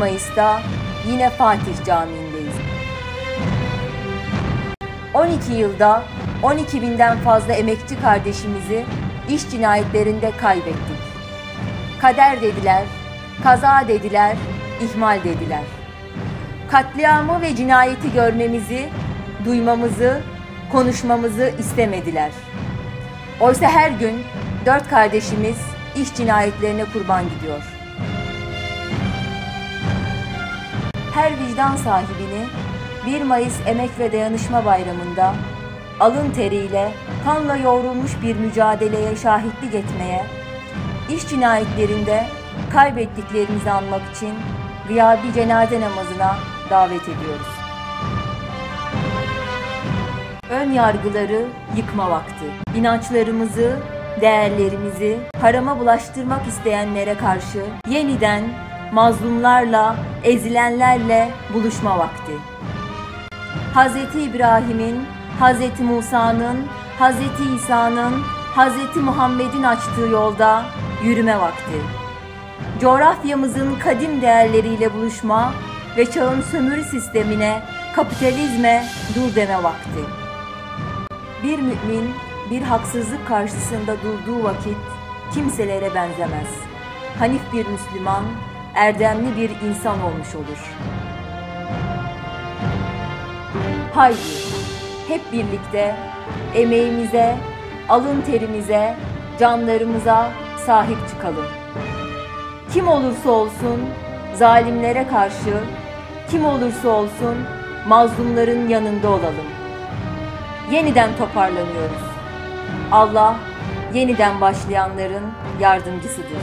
1 Mayıs'ta yine Fatih Camii'ndeyiz. 12 yılda 12 binden fazla emekçi kardeşimizi iş cinayetlerinde kaybettik. Kader dediler, kaza dediler, ihmal dediler. Katliamı ve cinayeti görmemizi, duymamızı, konuşmamızı istemediler. Oysa her gün dört kardeşimiz iş cinayetlerine kurban gidiyor. Her vicdan sahibini 1 Mayıs Emek ve Dayanışma Bayramı'nda alın teriyle kanla yoğrulmuş bir mücadeleye şahitlik etmeye, iş cinayetlerinde kaybettiklerimizi anmak için gıyabi cenaze namazına davet ediyoruz. Ön yargıları yıkma vakti. İnançlarımızı, değerlerimizi harama bulaştırmak isteyenlere karşı yeniden mazlumlarla, ezilenlerle buluşma vakti. Hz. İbrahim'in, Hz. Musa'nın, Hz. İsa'nın, Hz. Muhammed'in açtığı yolda yürüme vakti. Coğrafyamızın kadim değerleriyle buluşma ve çağın sömürü sistemine, kapitalizme dur deme vakti. Bir mümin bir haksızlık karşısında durduğu vakit kimselere benzemez. Hanif bir Müslüman, erdemli bir insan olmuş olur. Haydi hep birlikte emeğimize, alın terimize, canlarımıza sahip çıkalım. Kim olursa olsun zalimlere karşı, kim olursa olsun mazlumların yanında olalım. Yeniden toparlanıyoruz. Allah yeniden başlayanların yardımcısıdır.